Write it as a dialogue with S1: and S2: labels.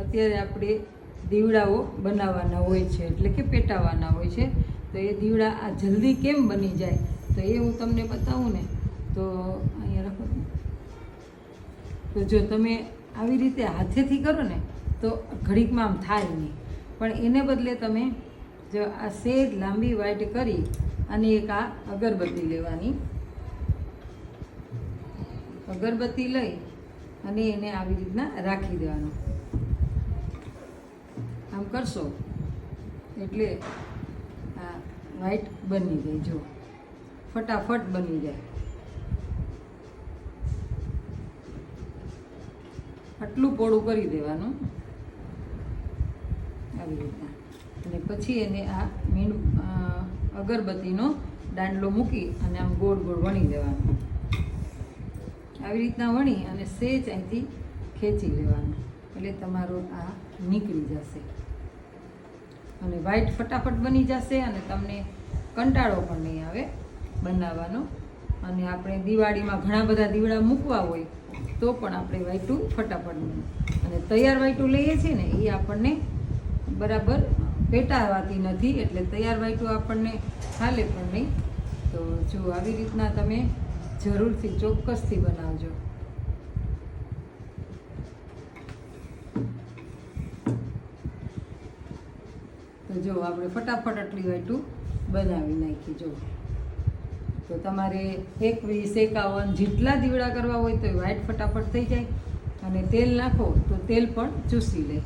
S1: અત્યારે આપણે દીવડાઓ બનાવવાના હોય છે, એટલે કે પેટાવાના હોય છે. તો એ દીવડા આ જલ્દી કેમ બની જાય, તો એ હું તમને બતાવું ને. તો અહીંયા રાખો. તો જો તમે આવી રીતે હાથેથી કરો ને, તો ઘડીકમાં આમ થાય નહીં. પણ એને બદલે તમે જો આ સેજ લાંબી વાઈટ કરી અને એક આ અગરબત્તી લેવાની. અગરબત્તી લઈ અને એને આવી રીતના રાખી દેવાનું. આમ કરશો, એટલે આ વ્હાઈટ બની જાય, જો. ફટાફટ બની જાય. આટલું પોળું કરી દેવાનું. આવી રીતના અને પછી એને આ મીણ અગરબત્તીનો દાંડલો મૂકી અને આમ ગોળ ગોળ વણી દેવાનો. આવી રીતના વણી અને સેજ અહીંથી ખેંચી લેવાનું. એટલે તમારો આ નીકળી જશે. અને વ્હાઈટ ફટાફટ બની જશે અને તમને કંટાળો પણ નહીં આવે બનાવવાનો. અને આપણે દિવાળીમાં ઘણા બધા દીવડા મૂકવા હોય તો પણ આપણે વાઈટું ફટાફટ અને તૈયાર વાઈટું લઈએ છીએ ને, એ આપણને બરાબર પેટાવાતી નથી, એટલે તૈયાર વાઈટું આપણને હાલે પણ નહીં. તો જો આવી રીતના તમે જરૂરથી ચોક્કસથી બનાવજો. જો આપણે ફટાફટ આટલી વાઈટું બનાવી નાખી, જો. તો તમારે એકવીસ એકાવન જેટલા દીવડા કરવા હોય તો વ્હાઈટ ફટાફટ થઈ જાય. અને તેલ નાખો તો તેલ પણ ચૂસી લે.